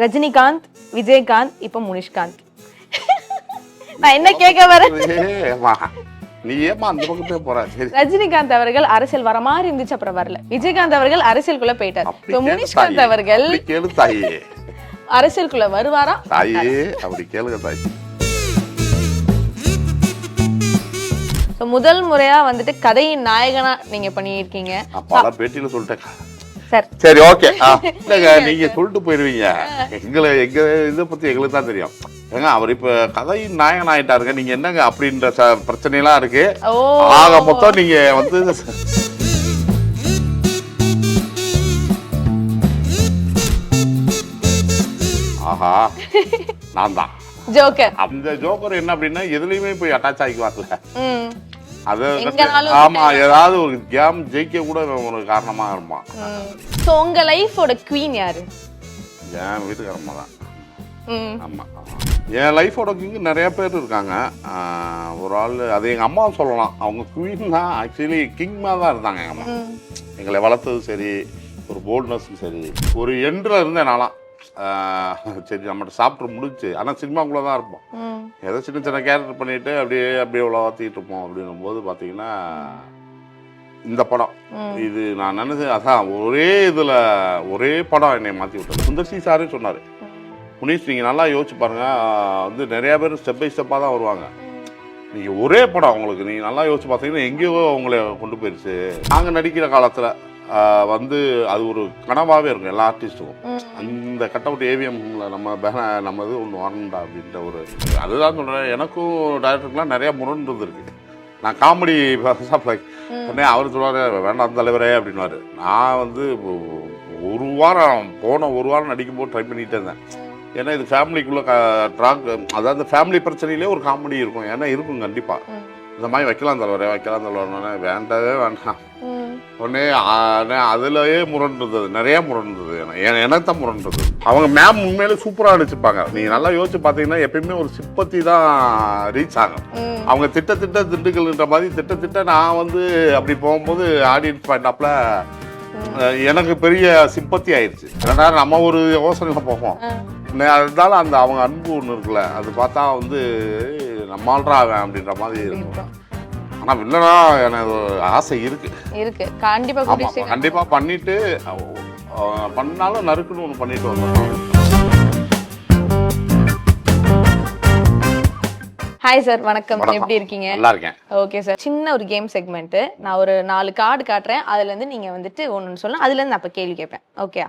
ரஜினிகாந்த் விஜயகாந்த் இப்போ முனிஷ்காந்த். நான் என்ன கேட்க வரேன்? ஏம்மா, நீ ஏமா அந்த பக்கத்தே போற? சரி. ரஜினிகாந்த் அவர்கள் அரசியல் வர மாதிரி இருந்துச்சு அப்புறம் வரல. விஜயகாந்த் அவர்கள் அரசியலுக்குள்ள போயிட்டார். இப்போ முனிஷ்காந்த். அவர்கள் அரசியலுக்குள்ள வருவாரா? தாயே அப்படி கேளுங்க தாய். முதல் முறையா வந்துட்டு கதையின் நாயகனா நீங்க பண்ணியிருக்கீங்க. பல பேட்டியில சொல்லிட்டேன். சார். ஓகே. இல்லைங்க நீங்க சொல்லிட்டு போயிருவீங்க. எங்களை எங்க இதை பத்தி எங்களுக்கு தான் தெரியும். ஏங்க அவர் இப்ப கதையின் நாயகன் ஆயிட்டாருங்க. நீங்க என்னங்க அப்படின்ற ச- பிரச்சனையெல்லாம் இருக்கு. ஆக மொத்தம் நீங்க வந்து ஆஹா. நான் தான். ஜோக்கர். அந்த ஜோக்கர் என்ன அப்படின்னா எதுலயுமே போய் அட்டாச் ஆகிக்குவார்ல. அது ஆமா ஏதாவது ஒரு கேம் ஜெயிக்க கூட ஒரு காரணமா இருப்பான். ஸோ உங்க லைஃபோட குவீன் யாரு? என் வீட்டுக்காரம்மா தான். ஆமா. என் லைஃபோட கிங் நிறைய பேர் இருக்காங்க. ஒரு ஆள் அது எங்கள் அம்மாவும் சொல்லலாம். அவங்க குவீன் தான். ஆக்சுவலி கிங்மாக தான் இருந்தாங்க எங்கள் அம்மா. எங்களை வளர்த்தது சரி ஒரு போல்ட்னஸும் சரி. ஒரு எண்டில் இருந்தேன் ஆஹ் சரி நம்மகிட்ட சாப்பிட்டு முடிச்சு ஆனால் சினிமாக்குள்ளே தான் இருப்போம். ஏதோ சின்ன சின்ன கேரக்டர் பண்ணிட்டு அப்படியே அப்படியே உலகத்திட்டு இருப்போம் அப்படின்னும் போது பார்த்தீங்கன்னா இந்த படம். இது நான் நினைச்சேன் அதான் ஒரே இதில் ஒரே படம் என்னை மாற்றி விட்டது. சுந்தர்சி சாரே சொன்னார். முனீஷ் நீங்கள் நல்லா யோசிச்சு பாருங்க. ஆஹ் வந்து நிறைய பேர் ஸ்டெப் பை ஸ்டெப்பாக தான் வருவாங்க. நீங்கள் ஒரே படம் உங்களுக்கு. நீங்கள் நல்லா யோசிச்சு பார்த்தீங்கன்னா எங்கேயோ உங்களை கொண்டு போயிடுச்சு நாங்கள் நடிக்கிற காலத்தில் வந்து அது ஒரு கனவாகவே இருக்கும் எல்லா ஆர்டிஸ்ட்டுக்கும். அந்த கட் அவுட் ஏவிஎம்ல நம்ம பேன நம்ம இது ஒன்று வரணும்டா அப்படின்ற ஒரு அதுதான் சொல்கிறேன் எனக்கும் டேரக்டருக்குலாம் நிறைய முரண் இருந்திருக்கு. நான் காமெடி உடனே அவர் சொல்லுவார் வேண்டாம் தலைவரே அப்படின்வாரு நான் வந்து ஒரு வாரம் போன ஒரு வாரம் நடிக்கும்போது ட்ரை பண்ணிகிட்டே இருந்தேன். ஏன்னா இது ஃபேமிலிக்குள்ளே ட்ராக் அதாவது ஃபேமிலி பிரச்சனையிலே ஒரு காமெடி இருக்கும். ஏன்னா இருக்கும் கண்டிப்பாக. இந்த மாதிரி வைக்கலாம் தலைவரே வைக்கலாம் தலைவரே வேண்டவே வேண்டாம். உடனே அதுலயே முரண் இருந்தது நிறைய முரண் இருந்தது என- என- எனக்கு தான் முரண் இருந்தது அவங்க மேம் உண்மையிலே சூப்பராக நடிச்சுப்பாங்க நீங்கள் நல்லா யோசிச்சு பார்த்தீங்கன்னா எப்பயுமே ஒரு சிப்பத்தி தான் ரீச் ஆகும். அவங்க திட்ட திட்ட திண்டுக்கல்ன்ற மாதிரி திட்ட திட்ட நான் வந்து அப்படி போகும்போது ஆடியன்ஸ் பாயிண்ட் ஆப்ல எனக்கு பெரிய சிம்பத்தி ஆயிடுச்சு ஏன்னா நம்ம ஒரு யோசனையில போவோம். அதனால அந்த அவங்க அன்பு ஒன்று இருக்குல்ல அது பார்த்தா வந்து நம்மால்ரா அவன் அப்படின்ற மாதிரி இருக்கும். ஆனா வில்லனா எனக்கு ஒரு ஆசை இருக்கு. இருக்கு. கண்டிப்பா ஆமா. கண்டிப்பா பண்ணிட்டு பண்ணாலும் நறுக்குன்னு ஒன்று பண்ணிட்டு வந்தோம் ஹாய் சார் வணக்கம். எப்படி இருக்கீங்க? நல்லா இருக்கேன். ஓகே சார் சின்ன ஒரு கேம் செக்மெண்ட் நான் ஒரு நாலு கார்டு காட்டுறேன். அதுல இருந்து நீங்க வந்துட்டு ஒன்னு சொல்லலாம். அதுல இருந்து அப்ப கேள்வி கேட்பேன். ஓகே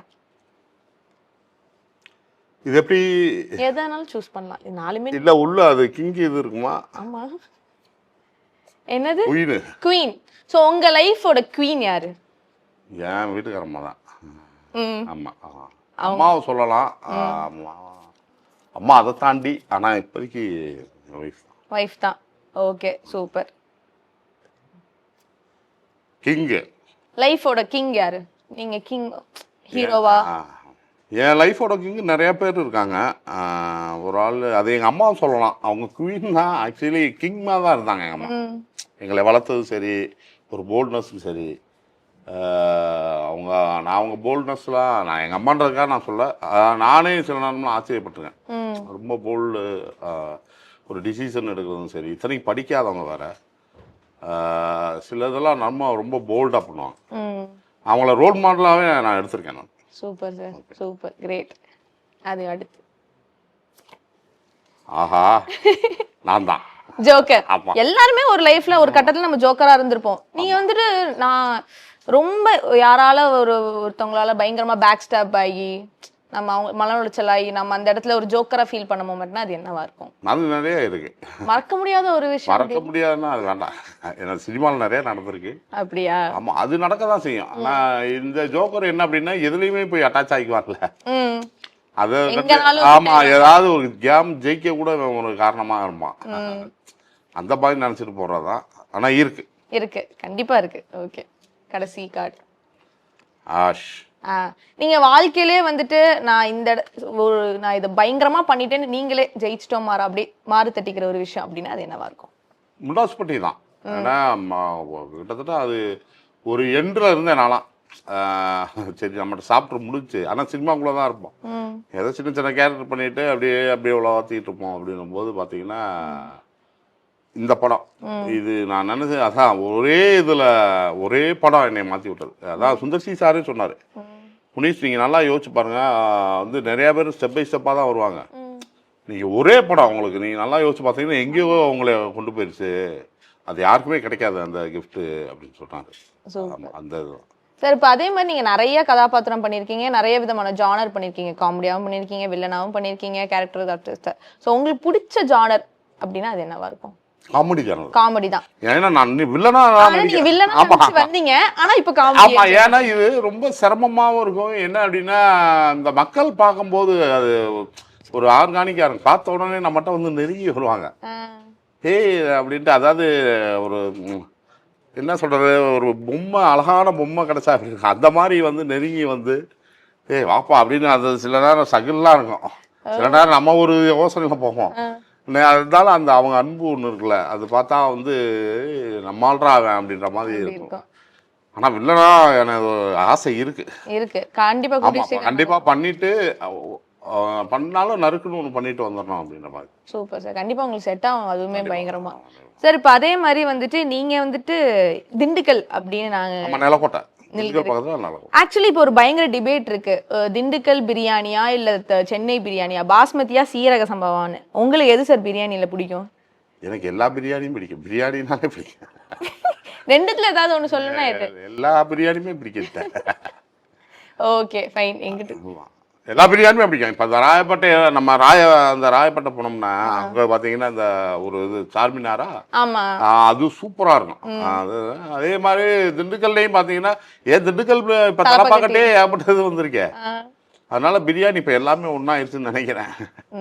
இது எப்படி? எதனாலும் சூஸ் பண்ணலாம். நாலுமே இல்ல உள்ள அது கிங்கி இது இருக்குமா? ஆமா. என்னது? உயிர். குவீன் சோ உங்க லைஃபோட குவீன் யாரு? என் வீட்டுக்காரம்மா தான். ம். ஆமா. அம்மாவை சொல்லலாம். அம்மா. அதை தாண்டி ஆனா இப்போதைக்கு ஒய்ஃப் ஒய்ஃப் தான். ஓகே சூப்பர் கிங்கு லைஃபோட கிங் யாரு? நீங்க கிங் ஹீரோவா என் லைஃபோட கிங்கு நிறைய பேர் இருக்காங்க. ஒரு ஆள் அது எங்கள் அம்மாவும் சொல்லலாம். அவங்க குவீன் தான். ஆக்சுவலி கிங்மாக தான் இருந்தாங்க எங்கள் அம்மா. எங்களை வளர்த்தது சரி ஒரு போல்ட்னஸும் சரி. அவங்க நான் அவங்க போல்ட்னஸ்லாம் நான் எங்கள் அம்மான்றதுக்காக நான் சொல்ல நானே சில நேரம்லாம் ஆச்சரியப்பட்டிருக்கேன். ரொம்ப போல்டு ஒரு டிசிஷன் எடுக்கிறதும் சரி. இத்தனைக்கு படிக்காதவங்க வேற. ஆஹ் சில இதெல்லாம் நம்ம ரொம்ப போல்டாக பண்ணுவாங்க. அவங்கள ரோல் மாடலாகவே நான் எடுத்திருக்கேன் நான். சூப்பர் சார் சூப்பர் கிரேட் அது அடுத்து. ஆஹா. நான் தான் ஜோக்கர். எல்லாருமே ஒரு லைஃப்ல ஒரு கட்டத்துல நம்ம ஜோக்கரா இருந்திருப்போம். நீங்க வந்துட்டு நான் ரொம்ப யாரால ஒரு ஒருத்தவங்களால பயங்கரமா பேக் ஸ்டாப் ஆகி நம்ம அவங்க மன உளைச்சல் ஆகி நம்ம அந்த இடத்துல ஒரு ஜோக்கரா ஃபீல் பண்ண மூமெண்ட்னா அது என்னவா இருக்கும்? அது நிறைய இருக்கு. மறக்க முடியாத ஒரு விஷயம் மறக்க முடியாதுன்னா அது வேண்டாம். ஏன்னா சினிமாவில் நிறைய நடந்திருக்கு. அப்படியா? ஆமாம் அது நடக்க தான் செய்யும். ஆனால் இந்த ஜோக்கர் என்ன அப்படின்னா எதுலேயுமே போய் அட்டாச் ஆகிக்குவார்ல அது ஆமாம் ஏதாவது ஒரு கேம் ஜெயிக்க கூட ஒரு காரணமாக இருப்பான். அந்த மாதிரி நினச்சிட்டு போகிறதான் ஆனால் இருக்கு. இருக்கு. கண்டிப்பா இருக்கு. ஓகே கடைசி கார்டு ஆஷ். ஆ நீங்க வாழ்க்கையிலே வந்துட்டு நான் இந்த ஒரு நான் இதை பயங்கரமா பண்ணிட்டேன்னு நீங்களே ஜெயிச்சிட்டோம் மாற அப்படியே மாறு தட்டிக்கிற ஒரு விஷயம் அப்படின்னா அது என்னவா இருக்கும்? முண்டாஸ்பட்டி தான். ஏன்னா கிட்டத்தட்ட அது ஒரு எண்டில் இருந்தேன் ஆஹ் சரி நம்மகிட்ட சாப்பிட்டு முடிச்சு ஆனால் சினிமாக்குள்ளே தான் இருப்போம். ஏதோ சின்ன சின்ன கேரக்டர் பண்ணிட்டு அப்படியே அப்படியே உலகத்திட்டு இருப்போம் அப்படின்னும் போது பார்த்தீங்கன்னா இந்த படம். இது நான் நினைச்சேன் அதான் ஒரே இதில் ஒரே படம் என்னை மாற்றி விட்டது. அதான் சுந்தர்சி சாரே சொன்னார். புனிஷ் நீங்கள் நல்லா யோசிச்சு பாருங்க. ஆஹ் வந்து நிறைய பேர் ஸ்டெப் பை ஸ்டெப்பாக தான் வருவாங்க. நீங்கள் ஒரே படம் உங்களுக்கு நீங்கள் நல்லா யோசிச்சு பார்த்தீங்கன்னா எங்கேயோ உங்களை கொண்டு போயிடுச்சு அது யாருக்குமே கிடைக்காது அந்த gift அப்படின்னு. ஆமா, அந்த சார் இப்போ அதே மாதிரி நீங்க நிறைய கதாபாத்திரம் பண்ணியிருக்கீங்க நிறைய விதமான ஜானர் பண்ணியிருக்கீங்க காமெடியாவும் பண்ணியிருக்கீங்க வில்லனாவும் பண்ணியிருக்கீங்க கேரக்டர் ஆர்டிஸ்ட் ஸோ உங்களுக்கு பிடிச்ச ஜானர் அப்படின்னா அது என்னவா இருக்கும்? காமெடி சேனல் காமெடி தான். ஏன்னா நான் வில்லனா நீங்க. வில்லனா ஆமா. வந்தீங்க. ஆனா இப்ப ஆமா காமெடி ஏன்னா இது ரொம்ப சிரமமாவும் இருக்கும். என்ன அப்படின்னா இந்த மக்கள் பார்க்கும்போது அது ஒரு ஆர்கானிக்கா இருக்கும் பார்த்த உடனே நம்மகிட்ட வந்து நெருங்கி வருவாங்க. ஏய் அப்படின்ட்டு அதாவது ஒரு என்ன சொல்றது ஒரு பொம்மை அழகான பொம்மை கிடைச்சா அந்த மாதிரி வந்து நெருங்கி வந்து ஏய் வாப்பா அப்படின்னு அது சில நேரம் சகில்லாம் இருக்கும். சில நேரம் நம்ம ஒரு யோசனையில் போவோம் இருந்தாலும் அந்த அவங்க அன்பு ஒன்று இருக்குல்ல அது பார்த்தா வந்து நம்மால்ரா அவன் அப்படின்ற மாதிரி இருக்கும். ஆனால் வில்லனா எனக்கு ஆசை இருக்கு. இருக்கு. கண்டிப்பா ஆமா கூட்டி கண்டிப்பா பண்ணிட்டு பண்ணாலும் நறுக்குன்னு ஒன்று பண்ணிட்டு வந்துடணும் அப்படின்ற மாதிரி. Super sir. கண்டிப்பா உங்களுக்கு செட் ஆகும். அதுவுமே பயங்கரமா. சார் இப்போ அதே மாதிரி வந்துட்டு நீங்க வந்துட்டு திண்டுக்கல் அப்படின்னு நாங்க நம்ம நிலக்கோட்டை திண்டுக்கல் பக்கத்தில் நிலக்கோட்டை. ஆக்சுவலி இப்போ ஒரு பயங்கர டிபேட் இருக்கு. திண்டுக்கல் பிரியாணியா இல்ல சென்னை பிரியாணியா? பாஸ்மதியா சீரக சம்பவான்னு. உங்களுக்கு எது சார் பிரியாணியில பிடிக்கும்? எனக்கு எல்லா பிரியாணியும் பிடிக்கும். பிரியாணினாலே பிடிக்கும். ரெண்டுத்துல ஏதாவது ஒண்ணு சொல்லணும்னா எல்லா பிரியாணியுமே பிடிக்கும் ஓகே ஃபைன் எங்கிட்ட. எல்லா பிரியாணியுமே பிடிக்கும் இப்போ அந்த ராயப்பேட்டை நம்ம ராய அந்த ராயப்பேட்டை போனோம்னா அங்கே பார்த்தீங்கன்னா இந்த ஒரு இது சார்மினாரா? அது சூப்பரா இருக்கும். அது மாதிரி திண்டுக்கல்லையும் பார்த்தீங்கன்னா ஏன் திண்டுக்கல் இப்போ தலைப்பாக்கட்டே. ஏகப்பட்டது வந்திருக்கேன் அதனால பிரியாணி இப்போ எல்லாமே ஒன்றாயிருச்சுன்னு நினைக்கிறேன்.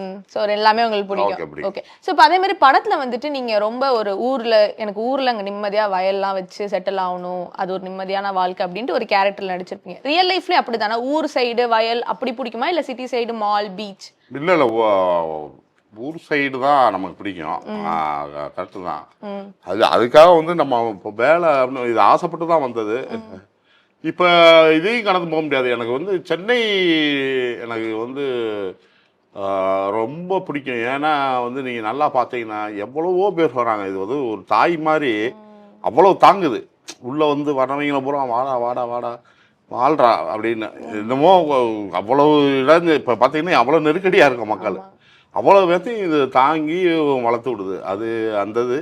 ம் ஸோ எல்லாமே உங்களுக்கு பிடிக்கும். ஓகே ஸோ இப்போ அதே மாதிரி படத்துல வந்துட்டு நீங்க ரொம்ப ஒரு ஊர்ல எனக்கு ஊர்ல அங்க நிம்மதியா வயல்லாம் வச்சு செட்டில் ஆகணும் அது ஒரு நிம்மதியான வாழ்க்கை அப்படின்ட்டு ஒரு கேரக்டர் நடிச்சிருப்பீங்க. ரியல் லைஃப்லயும் அப்படிதானே ஊர் சைடு வயல் அப்படி பிடிக்குமா? இல்ல சிட்டி சைடு மால் பீச் இல்லை இல்லை ஊர் சைடு தான் நமக்கு பிடிக்கும். கரெக்டு தான். அது அதுக்காக வந்து நம்ம இப்போ வேலை இது ஆசைப்பட்டு தான் வந்தது இப்போ இதையும் கடந்து போக முடியாது. எனக்கு வந்து சென்னை எனக்கு வந்து ரொம்ப பிடிக்கும். ஏன்னா வந்து நீங்கள் நல்லா பார்த்தீங்கன்னா எவ்வளவோ பேர் வராங்க. இது வந்து ஒரு தாய் மாதிரி அவ்வளோ தாங்குது. உள்ளே வந்து வரவங்கள பூரா வாடா வாடா வாடா வாழ்றா அப்படின்னு. என்னமோ அவ்வளவு இழந்து இப்போ பார்த்தீங்கன்னா அவ்வளோ நெருக்கடியாக இருக்கும் மக்கள். அவ்வளோ பேர்த்தையும் இது தாங்கி வளர்த்து விடுது. அது அந்த இது.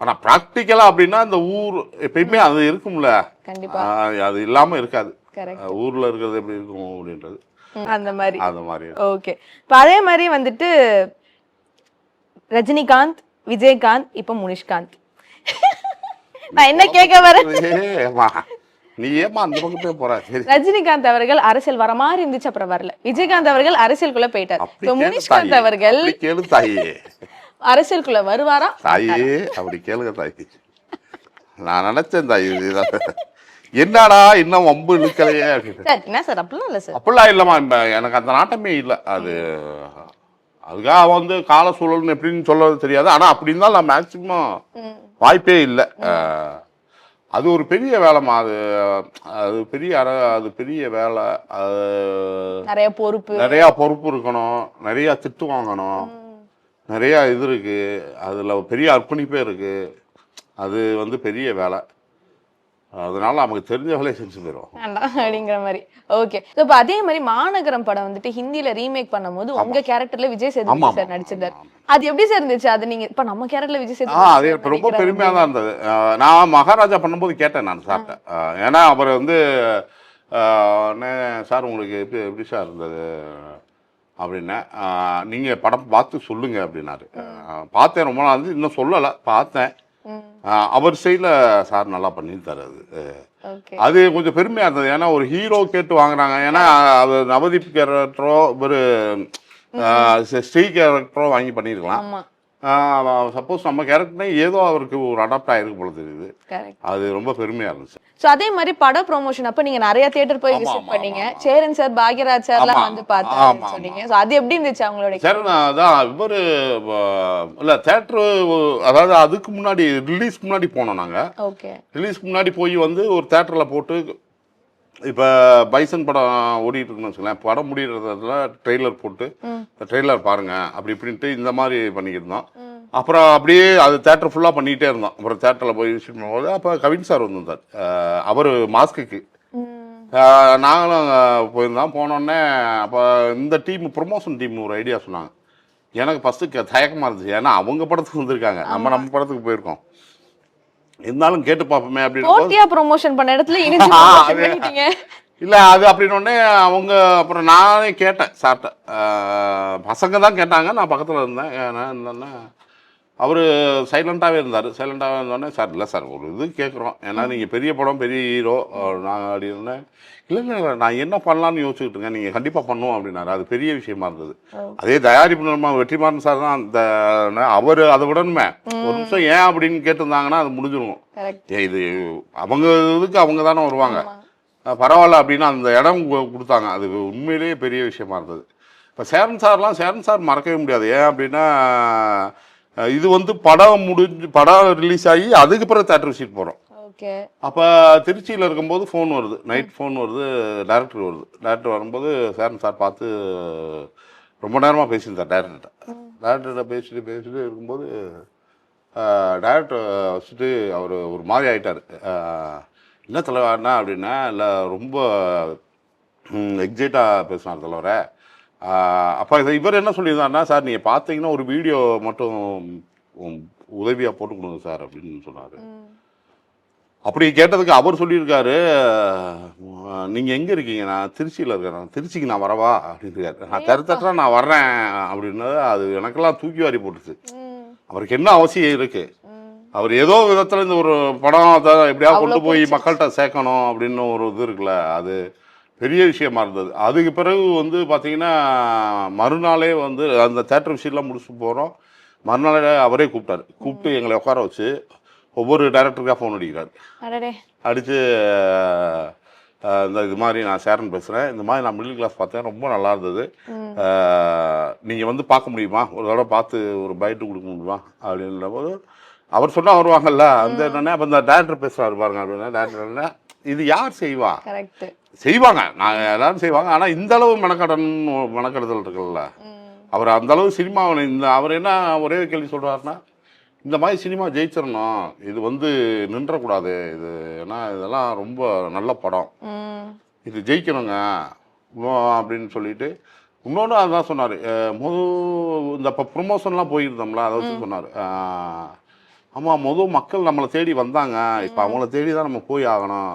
ஆனால் ப்ராக்டிக்கலாக அப்படின்னா இந்த ஊர் எப்பயுமே அது இருக்கும்ல. அது இல்லாமல் இருக்காது. ஊர்ல இருக்கிறது எப்படி இருக்கும் அப்படின்றது. அந்த மாதிரி. அந்த மாதிரி. ஓகே. இப்போ அதே மாதிரி வந்துட்டு ரஜினிகாந்த் விஜயகாந்த் இப்போ முனிஷ்காந்த். நான் என்ன கேட்க வரேன்? நீ ஏமா அந்த பக்கத்தே போற? சரி. ரஜினிகாந்த் அவர்கள் அரசியல் வர மாதிரி இருந்துச்சு அப்புறம் வரல. விஜயகாந்த் அவர்கள் அரசியலுக்குள்ள போயிட்டார். முனிஷ்காந்த். அவர்கள் அரசியலுக்குள்ள வருவாரா? தாயே அப்படி கேளுங்க தாயி. நான் நினைச்சேன் தாயி. என்னடா இன்னும் வம்பு இழுக்கலையே அப்படின்னு. சார் என்ன சார் அப்படிலாம் இல்ல சார். அப்படிலாம் இல்லைம்மா எனக்கு அந்த நாட்டமே இல்லை. அது அதுக்காக வந்து கால சூழல்னு எப்படின்னு சொல்றது தெரியாது. ஆனால் அப்படி இருந்தாலும் நான் மேக்சிமம். வாய்ப்பே இல்லை. அது ஒரு பெரிய வேலைம்மா. அது அது பெரிய அற அது பெரிய வேலை. அது நிறைய பொறுப்பு. நிறையா பொறுப்பு இருக்கணும். நிறையா திட்டு வாங்கணும். நிறையா இது இருக்கு. அதில் பெரிய அர்ப்பணிப்பே இருக்கு. அது வந்து பெரிய வேலை. அதனால நமக்கு தெரிஞ்ச வேலையை செஞ்சு போயிடும் அப்படிங்கிற மாதிரி. ஓகே இப்போ அதே மாதிரி மாநகரம் படம் வந்துட்டு ஹிந்தில ரீமேக் பண்ணும்போது உங்க கேரக்டர்ல விஜய் சேதுபதி சார் நடிச்சிருந்தார். அது எப்படி சார் இருந்துச்சு? அது நீங்க இப்ப நம்ம கேரக்டர்ல விஜய் சேதுபதி அது ரொம்ப. பெருமையாக தான் இருந்தது. நான் மகாராஜா பண்ணும்போது கேட்டேன் நான் சார்ட்ட ஏன்னா அவர் வந்து சார் உங்களுக்கு எப்படி எப்படி சார் இருந்தது? அப்படின்னேன் அஹ் நீங்க படம் பார்த்து சொல்லுங்க அப்படின்னாரு. பார்த்தேன் ரொம்ப நாள் இன்னும் சொல்லலை பார்த்தேன். அவர் சைடில் சார் நல்லா பண்ணியிருந்தாரு அது. அது கொஞ்சம் பெருமையாக இருந்தது. ஏன்னா ஒரு ஹீரோ கேட்டு வாங்குறாங்க. ஏன்னா அது நவதீப் கேரக்டரோ ஒரு ஸ்ரீ கேரக்டரோ வாங்கி பண்ணியிருக்கலாம். சப்போஸ் நம்ம கேரக்டர்னே ஏதோ அவருக்கு ஒரு அடாப்ட் ஆயிருக்கு போல தெரியுது. கரெக்ட் அது ரொம்ப பெருமையா இருந்துச்சு. சோ அதே மாதிரி பட ப்ரொமோஷன் அப்ப நீங்க நிறைய தியேட்டர் போய் விசிட் பண்ணீங்க. சேரன் சார் பாக்யராஜ் சார்லாம் வந்து ஆமா. சொன்னீங்க. சோ அது எப்படி இருந்துச்சு அவங்களோட சரி நான் அதான் இவர் இல்லை தேட்ரு அதாவது அதுக்கு முன்னாடி ரிலீஸ்க்கு முன்னாடி போனோம் நாங்கள் ஓகே ரிலீஸ்க்கு முன்னாடி போய் வந்து ஒரு தேட்டரில் போட்டு இப்போ பைசன் படம் ஓடிட்டு இருக்குன்னு வச்சுக்கலாம் படம் முடிகிறதுல ட்ரெய்லர் போட்டு இந்த ட்ரெய்லர் பாருங்க அப்படி இப்படின்ட்டு இந்த மாதிரி பண்ணிக்கிருந்தோம் அப்புறம் அப்படியே அது தேட்டர் ஃபுல்லாக பண்ணிகிட்டே இருந்தோம். அப்புறம் தேட்டரில் போய் ஷூட் பண்ணும்போது அப்போ கவின் சார் வந்திருந்தார். அவர் மாஸ்க்குக்கு நாங்களும் போயிருந்தோம். போனோடனே அப்போ இந்த டீம் ப்ரொமோஷன் டீம் ஒரு ஐடியா சொன்னாங்க. எனக்கு ஃபஸ்ட்டு தயக்கமாக இருந்துச்சு. ஏன்னா அவங்க படத்துக்கு வந்திருக்காங்க. நம்ம நம்ம படத்துக்கு போயிருக்கோம். இருந்தாலும் கேட்டு பார்ப்போமே அப்படின்னு ப்ரொமோஷன் பண்ண இடத்துல இணைஞ்சு இல்லை அது அப்படின்னோடனே அவங்க அப்புறம் நானே கேட்டேன் ஆஹ் பசங்க தான் கேட்டாங்க நான் பக்கத்தில் இருந்தேன். ஏன்னா இருந்தேன்னா அவர் சைலண்ட்டாகவே இருந்தார். சைலண்ட்டாகவே இருந்தோடனே சார் இல்லை சார் ஒரு இது கேட்குறோம் ஏன்னா நீங்கள் பெரிய படம் பெரிய ஹீரோ நான் அப்படி இருந்தேன். இல்லை இல்லை நான் என்ன பண்ணலாம்னு யோசிச்சுக்கிட்டு இருக்கேன். நீங்கள் கண்டிப்பாக பண்ணுவோம் அப்படின்னாரு. அது பெரிய விஷயமா இருந்தது. அதே தயாரிப்பு நம்ம வெற்றிமாறன் சார் தான் அந்த அவர் அதை விடணுமே ஒரு நிமிஷம் ஏன் அப்படின்னு கேட்டிருந்தாங்கன்னா அது முடிஞ்சிடும் இது அவங்க இதுக்கு அவங்க தானே வருவாங்க. பரவாயில்ல அப்படின்னு அந்த இடம் கொடுத்தாங்க. அது உண்மையிலேயே பெரிய விஷயமா இருந்தது. இப்போ சேரன் சார்லாம் சேரன் சார் மறக்கவே முடியாது. ஏன் அப்படின்னா இது வந்து படம் முடிஞ்சு படம் ரிலீஸ் ஆகி அதுக்கு பிறகு தேட்டர் விசிட் போகிறோம் ஓகே. அப்போ திருச்சியில் இருக்கும்போது ஃபோன் வருது நைட் ஃபோன் வருது டேரக்டர் வருது. டேரக்டர் வரும்போது சேரன் சார் பார்த்து ரொம்ப நேரமாக பேசியிருந்தார் டேரக்டர்கிட்ட டேரக்டர்கிட்ட பேசிட்டு பேசிட்டு இருக்கும்போது டேரக்டர் வச்சுட்டு அவர் ஒரு மாதிரி ஆயிட்டார். என்ன தலைவர்னா அப்படின்னா இல்லை ரொம்ப எக்ஸைட்டாக பேசினார் தலைவரை. அப்போ இவர் என்ன சொல்லியிருந்தாருன்னா சார் நீங்கள் பார்த்தீங்கன்னா ஒரு வீடியோ மட்டும் உதவியாக போட்டு கொடுங்க சார் அப்படின்னு சொன்னார். அப்படி கேட்டதுக்கு அவர் சொல்லியிருக்காரு அஹ், நீங்க எங்க இருக்கீங்க? நான் திருச்சியில் இருக்கேன். நான் திருச்சிக்கு நான் வரவா? அப்படின்னு இருக்காரு. நான் தரத்தட்டா நான் வர்றேன் அப்படின்னு அது எனக்கெல்லாம் தூக்கி வாரி போட்டுச்சு அவருக்கு என்ன அவசியம் இருக்கு? அவர் ஏதோ விதத்துல இந்த ஒரு படம் அதை எப்படியாவது கொண்டு போய் மக்கள்கிட்ட சேர்க்கணும் அப்படின்னு ஒரு இது இருக்குல்ல அது பெரிய விஷயமா இருந்தது. அதுக்கு பிறகு வந்து பார்த்தீங்கன்னா மறுநாளே வந்து அந்த தேட்டர் விஷயம்லாம் முடிச்சுட்டு போகிறோம் மறுநாளே அவரே கூப்பிட்டாரு. கூப்பிட்டு எங்களை உட்கார வச்சு ஒவ்வொரு டைரக்டருக்காக ஃபோன் அடிக்கிறாரு. அடித்து இந்த இது மாதிரி நான் சேரன் பேசுகிறேன் இந்த மாதிரி நான் மிடில் கிளாஸ் பார்த்தேன். ரொம்ப நல்லா இருந்தது. நீங்கள் வந்து பார்க்க முடியுமா? ஒரு தடவை பார்த்து ஒரு பைட்டு கொடுக்க முடியுமா? அப்படின்ற போது அவர் சொன்னால் வருவாங்கல்ல அந்த என்னன்னா அப்போ இந்த டேரக்டர் பேசுகிறாரு பாருங்க அப்படின்னா டேரக்டர் என்ன இது யார் செய்வா? கரெக்ட் செய்வாங்க. நான் எல்லாரும் செய்வாங்க. ஆனால் இந்த அளவு மெனக்கடன் மெனக்கெடுதல் இருக்குல்ல. அவர் அந்த அளவு சினிமாவை இந்த அவர் என்ன ஒரே கேள்வி சொல்றாருன்னா இந்த மாதிரி சினிமா ஜெயிச்சிடணும். இது வந்து நின்றக்கூடாது. இது ஏன்னா இதெல்லாம் ரொம்ப நல்ல படம். இது ஜெயிக்கணுங்க. அப்படின்னு சொல்லிட்டு இன்னொன்று அதான் சொன்னார். முது இந்த இப்போ ப்ரொமோஷன்லாம் போயிருந்தோம்ல அதை வச்சு சொன்னார். ஆமாம் முத மக்கள் நம்மளை தேடி வந்தாங்க. இப்போ அவங்கள தேடி தான் நம்ம போய் ஆகணும்.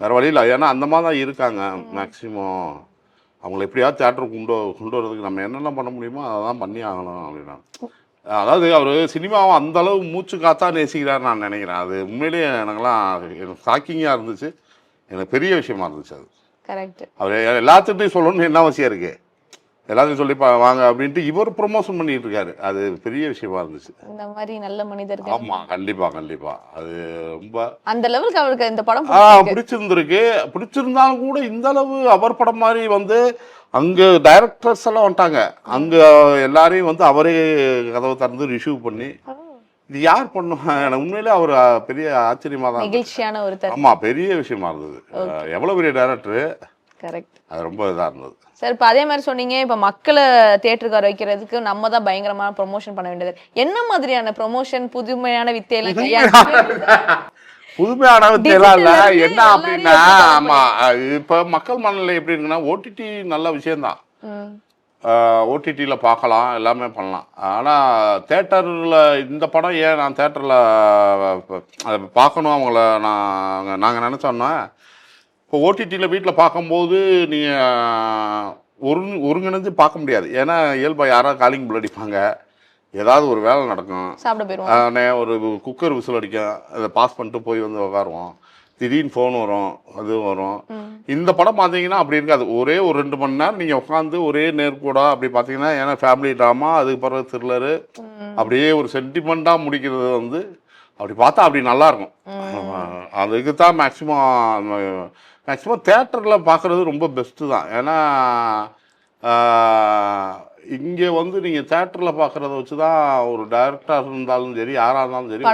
வேறு வழி இல்லை. ஏன்னா அந்த மாதிரி தான் இருக்காங்க மேக்ஸிமம் அவங்கள எப்படியாவது தேட்டருக்கு கொண்டு கொண்டு வரதுக்கு நம்ம என்னென்ன பண்ண முடியுமோ அதை தான் பண்ணி ஆகணும் அப்படின்னா. அதாவது அவர் சினிமாவை அந்த அளவு மூச்சு காத்தா நேசிக்கிறார் நான் நினைக்கிறேன். அது உண்மையிலேயே எனக்கெல்லாம் எனக்கு ஷாக்கிங்காக இருந்துச்சு. எனக்கு பெரிய விஷயமா இருந்துச்சு அது. கரெக்ட் அவர் எல்லாத்துட்டையும் சொல்லணும்னு என்ன அவசியம் இருக்கு? எல்லாத்தையும் சொல்லி வாங்க அப்படின்ட்டு இவர் ப்ரொமோஷன் பண்ணிட்டு இருக்காரு அது பெரிய விஷயமா இருந்துச்சு. இந்த மாதிரி நல்ல மனிதர்கள் ஆமா கண்டிப்பா கண்டிப்பா. அது ரொம்ப அந்த லெவலுக்கு அவருக்கு இந்த படம். பிடிச்சிருந்திருக்கு. பிடிச்சிருந்தாலும் கூட இந்த அளவு அவர் படம் மாதிரி வந்து அங்க டைரக்டர்ஸ் எல்லாம் வந்துட்டாங்க. அங்க எல்லாரையும் வந்து அவரே கதவை திறந்து ரிசீவ் பண்ணி இது யார் பண்ணும் எனக்கு உண்மையிலே அவர் பெரிய ஆச்சரியமா தான். நெகிழ்ச்சியான ஒரு தருணம் ஆமா பெரிய விஷயமா இருந்தது. எவ்வளவு பெரிய டைரக்டர் கரெக்ட் அது ரொம்ப இதா இருந்தது. சார் இப்போ அதே மாதிரி சொன்னீங்க இப்போ மக்களை தேட்டருக்கு வர வைக்கிறதுக்கு நம்ம தான் பயங்கரமான ப்ரொமோஷன் பண்ண வேண்டியது. என்ன மாதிரியான ப்ரொமோஷன் புதுமையான வித்தையெல்லாம் புதுமையான வித்தையெல்லாம் இல்ல. என்ன அப்படின்னா ஆமா இப்ப மக்கள் மனநிலை எப்படி இருக்குன்னா ஓடிடி நல்ல விஷயம்தான். ஓடிடியில் பார்க்கலாம் எல்லாமே பண்ணலாம். ஆனால் தேட்டரில் இந்த படம் ஏன் நான் தேட்டரில் அதை பார்க்கணும் அவங்கள நான் நாங்கள் நினச்சோன்னா இப்போ ஓடிடியில் வீட்டில் பார்க்கும்போது நீங்கள் ஒரு ஒருங்கிணைஞ்சு பார்க்க முடியாது. ஏன்னா இயல்பாக யாராவது காலிங் பில் அடிப்பாங்க. ஏதாவது ஒரு வேலை நடக்கும். சாப்பிட ஒரு குக்கர் விசில் அடிக்கும். அதை பாஸ் பண்ணிட்டு போய் வந்து உட்காருவோம் திடீர்னு ஃபோன் வரும். அது வரும். இந்த படம் பார்த்தீங்கன்னா அப்படி இருக்காது. ஒரே ஒரு ரெண்டு மணி நேரம் நீங்கள் உட்காந்து ஒரே நேர்கூடா அப்படி பார்த்தீங்கன்னா ஏன்னா ஃபேமிலி ட்ராமா அதுக்கு பிறகு த்ரில்லரு அப்படியே ஒரு சென்டிமெண்ட்டாக முடிக்கிறது வந்து அப்படி பார்த்தா அப்படி நல்லா இருக்கும் அதுக்கு தான் மேக்ஸிமம் மேக்ஸிமம் தேட்டரில் பார்க்குறது ரொம்ப பெஸ்ட்டு தான். ஏன்னா இங்கே வந்து நீங்கள் தேட்டரில் பார்க்குறத வச்சு தான் ஒரு டைரக்டர் இருந்தாலும் சரி யாராக இருந்தாலும் சரி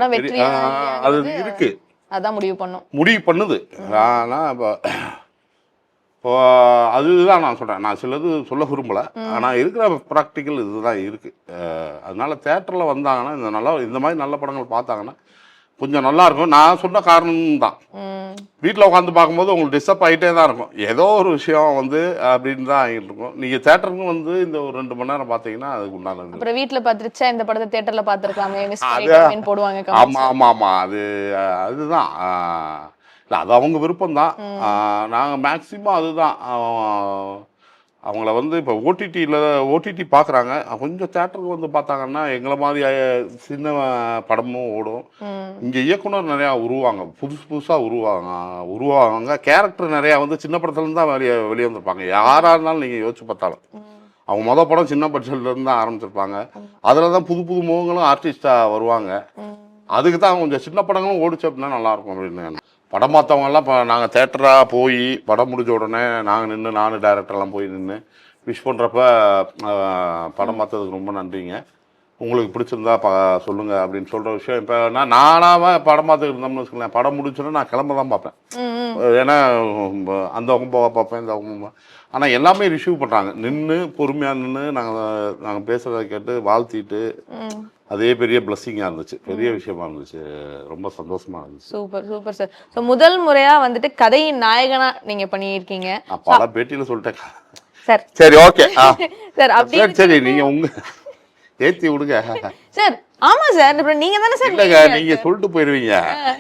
அது இருக்கு. அதான் முடிவு பண்ணும். முடிவு பண்ணுது. ஆனால் இப்போ ஓ, அதுதான் நான் சொல்கிறேன் நான் சிலது சொல்ல விரும்பலை. ஆனால் இருக்கிற ப்ராக்டிக்கல் இதுதான் இருக்குது அதனால தேட்டரில் வந்தாங்கன்னா இந்த நல்லா இந்த மாதிரி நல்ல படங்கள் பார்த்தாங்கன்னா கொஞ்சம் நல்லா இருக்கும் நான் சொன்ன காரணம் தான் வீட்டில் உட்காந்து பார்க்கும்போது உங்களுக்கு டிஸ்டர்ப் ஆகிட்டே தான் இருக்கும். ஏதோ ஒரு விஷயம் வந்து அப்படின்னு தான் ஆகிட்டு இருக்கும். நீங்கள் தேட்டருக்கு வந்து இந்த ஒரு ரெண்டு மணி நேரம் பார்த்தீங்கன்னா அதுக்கு உண்டானது அப்புறம் வீட்ல பாத்துருச்சா இந்த படத்தை அது- பண்ணிட்டோமேன்னு போடுவாங்க. ஆமாம் ஆமாம் ஆமாம் அது அதுதான். இல்லை அது அவங்க விருப்பம்தான். நாங்கள் மேக்ஸிமம் அதுதான். அவங்கள வந்து இப்போ ஓடிடியில் ஓடிடி பார்க்குறாங்க கொஞ்சம் தேட்டருக்கு வந்து பார்த்தாங்கன்னா எங்களை மாதிரி சின்ன படமும் ஓடும். இங்கே இயக்குனர் நிறையா உருவாங்க. புதுசு புதுசாக உருவாங்க. உருவாங்க. கேரக்டர் நிறையா வந்து சின்ன படத்துலேருந்து தான் வெளியே வெளியே வந்திருப்பாங்க. யாராக இருந்தாலும் நீங்கள் யோசிச்சு பார்த்தாலும். அவங்க மொதல் படம் சின்ன பட்ஜெட்லேருந்து தான் ஆரம்பிச்சிருப்பாங்க. அதில் தான் புது புது முகங்களும் ஆர்டிஸ்டாக வருவாங்க. அதுக்கு தான் கொஞ்சம் சின்ன படங்களும் ஓடிச்சு அப்படின்னா நல்லாயிருக்கும் அப்படின்னு படம் பார்த்தவங்கெல்லாம் இப்போ நாங்கள் தேட்டராக போய் படம் முடிஞ்ச உடனே நாங்கள் நின்று நானும் டேரக்டர்லாம் போய் நின்று விஷ் பண்ணுறப்ப படம் பார்த்ததுக்கு ரொம்ப நன்றிங்க. உங்களுக்கு பிடிச்சிருந்தா ப சொல்லுங்கள் அப்படின்னு சொல்கிற விஷயம். இப்போ நான் நானாக படம் பார்த்துக்கிட்டு இருந்தோம்னு வச்சுக்கலேன் படம் முடிச்சோன்னா நான் கிளம்ப தான் பார்ப்பேன் ஏன்னா அந்த அவங்க போக பார்ப்பேன் இந்த அவங்க ஆனால் எல்லாமே ரிசீவ் பண்ணுறாங்க நின்று பொறுமையாக நின்று நாங்கள் நாங்கள் பேசுகிறத கேட்டு வாழ்த்திட்டு அதே பெரிய பிளஸ்ஸிங்காக இருந்துச்சு. பெரிய விஷயமா இருந்துச்சு. ரொம்ப சந்தோஷமா இருந்துச்சு. சூப்பர் சூப்பர் சார் ஸோ முதல் முறையா வந்துட்டு கதையின் நாயகனா நீங்க பண்ணியிருக்கீங்க. பல பேட்டியில் சொல்லிட்டேன். சார் சரி ஓகே சார் அப்படி சரி நீங்கள் உங்க ஏற்றி விடுங்க. சார் ஆமா சார் நீங்க தானே சார் நீங்கள் சொல்லிட்டு போயிடுவீங்க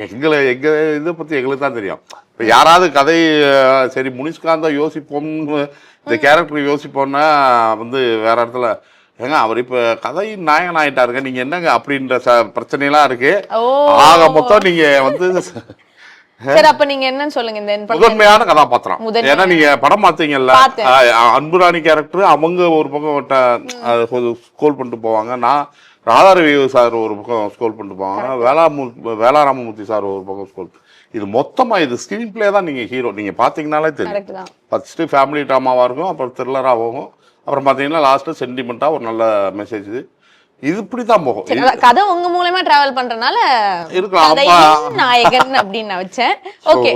எங்களை எங்கள் இதை பற்றி எங்களுக்கு தான் தெரியும். இப்போ யாராவது கதை சரி முனிஷ்காந்தா யோசிப்போம்னு இந்த கேரக்டர் யோசிப்போம்னா வந்து வேற இடத்துல ஏங்க அவர் இப்போ கதையின் நாயகன் ஆயிட்டாருங்க நீங்கள் என்னங்க அப்படின்ற ச பிரச்சனைலாம் இருக்கு. ஆக மொத்தம் நீங்கள் வந்து சார் அப்ப நீங்க என்னன்னு சொல்லுங்க இந்த முதன்மையான கதாபாத்திரம். ஏன்னா நீங்க படம். ஆ, அன்புராணி கேரக்டர் அவங்க ஒரு பக்கம் ஸ்கோல் பண்ணிட்டு போவாங்க. நான் ராதாரவி சார் ஒரு பக்கம் ஸ்கோல் பண்ணிட்டு போவாங்க. வேளாமூ வேளாராமமூர்த்தி சார் ஒரு பக்கம் ஸ்கோல் இது மொத்தமா இது ஸ்கிரீன் பிளே தான் நீங்க ஹீரோ நீங்க பாத்தீங்கன்னாலே தெரியும். கரெக்ட் தான். ஃபர்ஸ்ட் ஃபேமிலி ட்ராமாவா இருக்கும் அப்புறம் த்ரில்லராக போகும். அப்புறம் பாத்தீங்கன்னா லாஸ்ட்டு சென்டிமெண்ட்டாக ஒரு நல்ல மெசேஜ் இது. இது இப்படி தான் போகும் கதை உங்க மூலமா டிராவல் பண்றனால இருக்கலாம். நாயகன் அப்படின்னு நான் வச்சேன். Okay.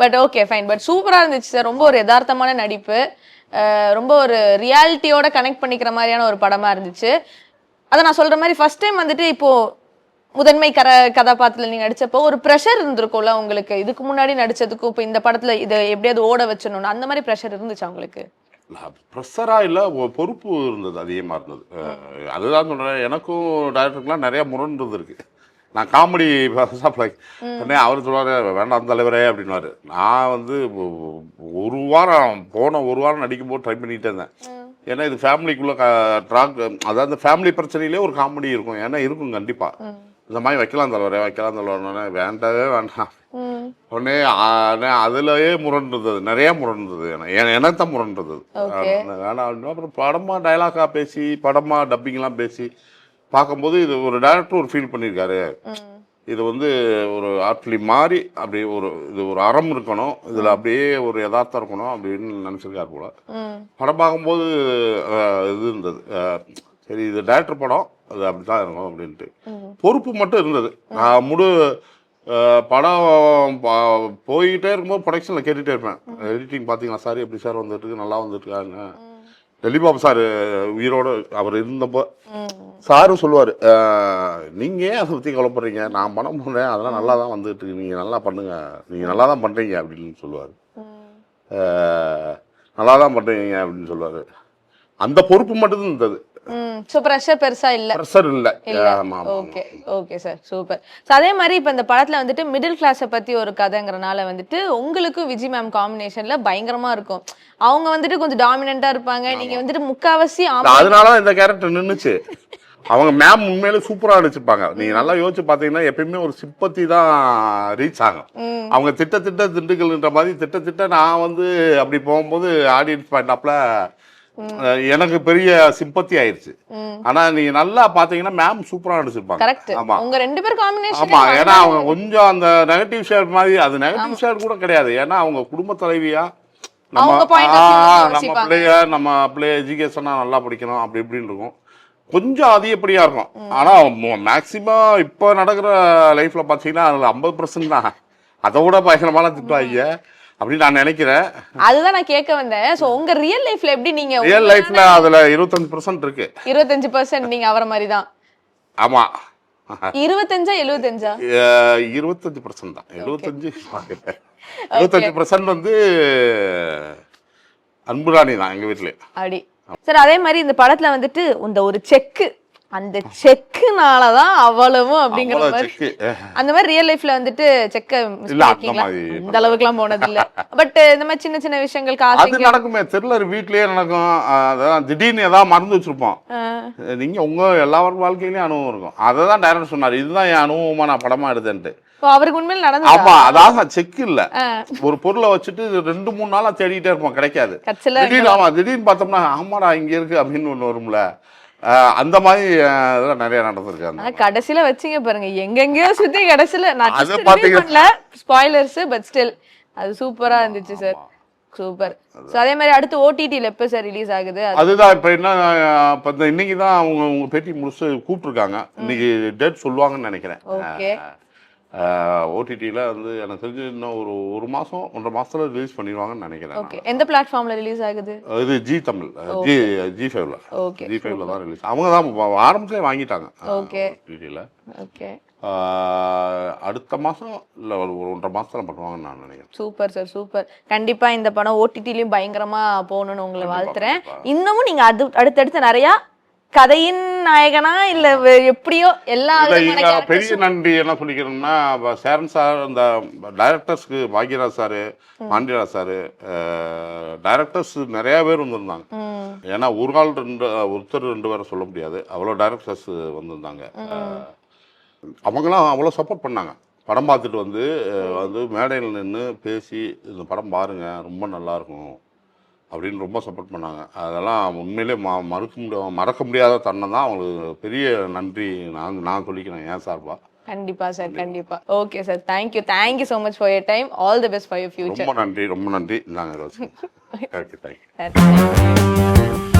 But okay fine but சூப்பரா இருந்துச்சு சார் ரொம்ப ஒரு யதார்த்தமான நடிப்பு. ரொம்ப ஒரு ரியாலிட்டியோட கனெக்ட் பண்ணிக்கிற மாதிரியான ஒரு படமா இருந்துச்சு. அதை நான் சொல்ற மாதிரி ஃபர்ஸ்ட் டைம் வந்துட்டு இப்போ முதன்மை கர கதாபாத்திரத்தில் நீங்க நடிச்சப்போ ஒரு ப்ரெஷர் இருந்திருக்கும்ல உங்களுக்கு? இதுக்கு முன்னாடி நடிச்சதுக்கும் இப்போ இந்த படத்துல இதை எப்படியாவது ஓட வச்சிடணும் அந்த மாதிரி ப்ரெஷர் இருந்துச்சா உங்களுக்கு? ப்ரெஷராக இல்லை பொறுப்பு இருந்தது அதிகமாக இருந்தது. அதுதான் சொல்கிறேன் எனக்கும் டைரக்டருக்குலாம் நிறைய முரண் இருந்திருக்கு நான் காமெடி உடனே அவர் சொல்லுவார் வேண்டாம் தலைவரே அப்படின்னுவாரு. நான் வந்து ஒரு வாரம் போன ஒரு வாரம் நடிக்கும்போது ட்ரை பண்ணிகிட்டே இருந்தேன். ஏன்னா இது ஃபேமிலிக்குள்ளே ட்ராக் அதாவது ஃபேமிலி பிரச்சனையிலே ஒரு காமெடி இருக்கும். ஏன்னா இருக்கும் கண்டிப்பாக இந்த மாதிரி வைக்கலாம் தலைவரே வைக்கலாம் தலைவரே வேண்டவே வேண்டாம். உடனே அதுலயே முரண் இருந்தது நிறைய முரண் இருந்தது எனக்கு என- எனக்கு தான் முரண் இருந்தது Okay. அது வேணாம். அப்படின்னா அப்புறம் படமா டைலாக்கா பேசி படமா டப்பிங்லாம் பேசி பார்க்கும்போது இது ஒரு டேரக்டர் ஒரு ஃபீல் பண்ணியிருக்காரு. இது வந்து ஒரு ஆர்ட் ஃபிலிம் மாதிரி அப்படி ஒரு இது ஒரு அறம் இருக்கணும். இதில் அப்படியே ஒரு யதார்த்தம் இருக்கணும் அப்படின்னு நினச்சிருக்காரு போல. படம் பார்க்கும்போது இது இருந்தது. சரி இது டேரக்டர் படம். அது அப்படி தான் இருக்கும் அப்படின்ட்டு. பொறுப்பு மட்டும் இருந்தது. நான் முழு படம் பா- போய்கிட்டே இருக்கும்போது ப்ரொடக்ஷனில் கேட்டுகிட்டே இருப்பேன். எடிட்டிங் பார்த்தீங்களா சார்? எப்படி சார் வந்துட்டு இருக்கு நல்லா வந்துட்டு இருக்காங்க டெல்லிபாபு சார் உயிரோட அவர் இருந்தப்போ சாரும் சொல்லுவார் நீங்கள் ஏன் அதை பற்றி கவலைப்படுறீங்க? நான் படம் பண்ணுறேன் அதெல்லாம் நல்லா தான் வந்துட்டு இருக்கு நீங்கள் நல்லா பண்ணுங்க. நீங்கள் நல்லா தான் பண்ணுறீங்க அப்படின்னு சொல்லுவார். நல்லா தான் பண்ணுறீங்க அப்படின்னு சொல்லுவார். அந்த பொறுப்பு மட்டும் இருந்தது. ஸோ ப்ரெஷர் பெருசா இல்ல. ப்ரெஷர் இல்லை. Okay okay sir super so அதே மாதிரி இப்போ இந்த படத்துல வந்துட்டு மிடில் கிளாஸை பத்தி ஒரு கதைங்கிறனால வந்துட்டு உங்களுக்கும் விஜய் மேம் காம்பினேஷன்ல பயங்கரமா இருக்கும். அவங்க வந்துட்டு கொஞ்சம் டாமினண்டா இருப்பாங்க. நீங்க வந்துட்டு முக்காவாசி அதனால தான் இந்த கேரக்டர் நின்றுச்சு அவங்க மேம் உண்மையிலே சூப்பராக நடிச்சிருப்பாங்க. நீங்கள் நல்லா யோசிச்சு பார்த்தீங்கன்னா எப்பயுமே ஒரு சிப்பத்தி தான் ரீச் ஆகும். அவங்க திட்ட திட்ட திண்டுக்கல்ன்ற மாதிரி திட்ட திட்ட நான் வந்து அப்படி போகும்போது ஆடியன்ஸ் பாயிண்டாப்ல எனக்கு பெரிய சிம்பத்தி ஆயிடுச்சு ம் ஆனா நீங்க நல்லா பாத்தீங்கன்னா மேம் சூப்பரா நடிச்சிருப்பாங்க. ஆமா. உங்க ரெண்டு பேர் காம்பினேஷன் ஆமா. ஏன்னா அவங்க கொஞ்சம் அந்த நெகட்டிவ் ஷேர் மாதிரி அது நெகட்டிவ் ஷேர் கூட கிடையாது. ஏன்னா அவங்க குடும்ப தலைவியா நம்ம நம்ம. பிள்ளைய நம்ம பிள்ளைய எஜுகேஷனா நல்லா படிக்கணும் அப்படி இப்படின்னு இருக்கும். கொஞ்சம் அதிகப்படியா இருக்கும். ஆனா மேக்சிமம் இப்போ நடக்கிற லைஃப்ல பாத்தீங்கன்னா அதுல ஐம்பது பர்சன்ட் தான். அதை விட பயங்கரமான திட்டுவாங்க அப்படின்னு நான் நினைக்கிறேன். அதுதான் நான் கேட்க வந்தேன். சோ உங்க ரியல் லைஃப்ல எப்படி நீங்க ரியல் லைஃப்ல அதுல இருபத்தஞ்சு பர்சன்ட் இருக்கு. இருபத்தஞ்சு பர்சன்ட் நீங்க அவரை மாதிரி தான் ஆமா. இருபத்தஞ்சா எழுபத்தஞ்சா? இருபத்தஞ்சு பர்சன்ட் தான். எழுபத்தஞ்சு எழுபத்தஞ்சு பர்சன்ட் வந்து அன்புராணி தான் எங்க வீட்ல அப்படி சார் அதே மாதிரி இந்த படத்துல வந்துட்டு இந்த ஒரு செக்கு அந்த செக்குனாலதான் அவ்வளவும் அப்படிங்கிற மாதிரி. அந்த மாதிரி ரியல் லைஃப்ல வந்துட்டு செக்க அந்த அளவுக்கு எல்லாம் போனது இல்ல பட் இந்த மாதிரி சின்ன சின்ன விஷயங்களுக்கு அது ஆசைக்கு நடக்குமே. திருளர் வீட்லயே நடக்கும். அதான் திடீர்னு ஏதாவது மறந்து வச்சிருப்போம். நீங்க உங்க எல்லாரும் வாழ்க்கையிலயும் அனுபவம் இருக்கும். அதை தான் டைரக்டர் சொன்னார். இதுதான் என் அனுபவமா நான் படமா எடுத்தேன்ட்டு. அவருக்கு உண்மையில நடந்ததா? ஆமா அதான் செக் இல்ல. ஒரு பொருளை வச்சுட்டு ரெண்டு மூணு நாளா தேடிட்டே இருப்போம். கிடைக்காது. திடீர்னு ஆமா திடீர்னு பார்த்தோம்னா ஆமாடா இங்க இருக்கு அப்படின்னு ஒண்ணு வரும்ல. அந்த மாதிரி இதெல்லாம் நிறைய நடந்திருக்கு அந்த ஆனா கடைசியில வச்சீங்க பாருங்க. எங்கெங்கயோ சுத்தி கடைசியில நான் ஸ்பாய்லர்ஸ் பட் ஸ்டில் அது சூப்பரா இருந்துச்சு சார் சூப்பர். சோ அதே மாதிரி அடுத்து ஓடிடில எப்ப சார் ரிலீஸ் ஆகுது? அது- அதுதான் இப்ப என்ன இப்ப இந்த இன்னைக்கு தான் அவங்க உங்க பேட்டி முடிச்சு கூப்பிட்டுருக்காங்க. இன்னைக்கு டேட் சொல்லுவாங்கன்னு நினைக்கிறேன். ஓகே ஓடிடியில் வந்து எனக்கு தெரிஞ்சு இன்னும் ஒரு ஒரு மாதம் ஒன்றரை மாதத்தில் ரிலீஸ் பண்ணிடுவாங்கன்னு நினைக்கிறேன் ஓகே எந்த பிளாட்ஃபார்ம்ல ரிலீஸ் ஆகுது. இது ஜி தமிழ். ஜி ஜி ஃபைவ்ல ஓகே ஜி ஃபைவ்ல தான் ரிலீஸ் அவங்க தான் ஆரம்பத்திலே வாங்கிட்டாங்க. Okay. ஓடிடியில் ஓகே அடுத்த மாதம் இல்லை ஒரு ஒன்றரை மாதத்தில் பண்ணுவாங்கன்னு நான் நினைக்கிறேன். சூப்பர் சார் சூப்பர் கண்டிப்பா இந்த படம் ஓடிடிலயும் பயங்கரமா போகணும்னு உங்களை வாழ்த்துறேன். இன்னமும் நீங்க அது அடுத்தடுத்து நிறைய கதையின் நாயகனா இல்ல எப்படியோ எல்லா பெரிய நன்றி என்ன சொல்லிக்கிறேன்னா இப்ப சேரன் சார் இந்த டைரக்டர்ஸ்க்கு Bhagyaraj sir Pandiyaraj sir directors நிறைய பேர் வந்திருந்தாங்க. ஏன்னா ஒரு ஆள் ரெண்டு ஒருத்தர் ரெண்டு பேரை சொல்ல முடியாது. அவ்வளோ டைரக்டர்ஸ் வந்திருந்தாங்க. அவங்களாம் அவ்வளோ சப்போர்ட் பண்ணாங்க. படம் பார்த்துட்டு வந்து வந்து மேடையில் நின்று பேசி இந்த படம் பாருங்க ரொம்ப நல்லா இருக்கும். அப்படின்னு ரொம்ப சப்போர்ட் பண்ணாங்க. அதெல்லாம் உண்மையிலே ம மறுக்க முடியாத மறக்க முடியாத தருணம் தான் அவங்களுக்கு பெரிய நன்றி நான் நான் சொல்லிக்கிறேன் ஏன் சார்பா. கண்டிப்பா சார் கண்டிப்பா. Okay sir thank you thank you so much for your time all the best for your future ரொம்ப நன்றி ரொம்ப நன்றி. Rose okay thank you